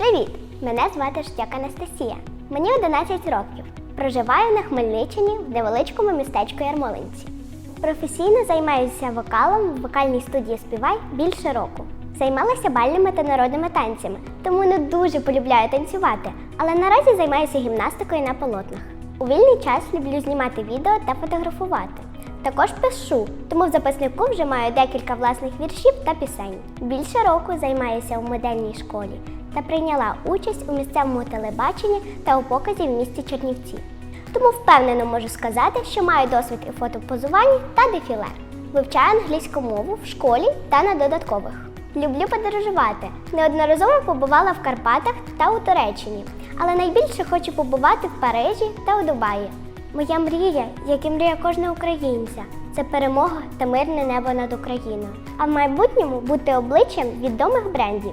Привіт! Мене звати Штяк Анастасія. Мені 11 років. Проживаю на Хмельниччині в невеличкому містечку Ярмолинці. Професійно займаюся вокалом в вокальній студії Співай більше року. Займалася бальними та народними танцями, тому не дуже полюбляю танцювати, але наразі займаюся гімнастикою на полотнах. У вільний час люблю знімати відео та фотографувати. Також пишу, тому в записнику вже маю декілька власних віршів та пісень. Більше року займаюся у модельній школі та прийняла участь у місцевому телебаченні та у показі в місті Чернівці. Тому впевнено можу сказати, що маю досвід у фотопозуванні та дефіле. Вивчаю англійську мову в школі та на додаткових. Люблю подорожувати. Неодноразово побувала в Карпатах та у Туреччині, але найбільше хочу побувати в Парижі та у Дубаї. Моя мрія, як і мрія кожного українця, це перемога та мирне небо над Україною. А в майбутньому бути обличчям відомих брендів.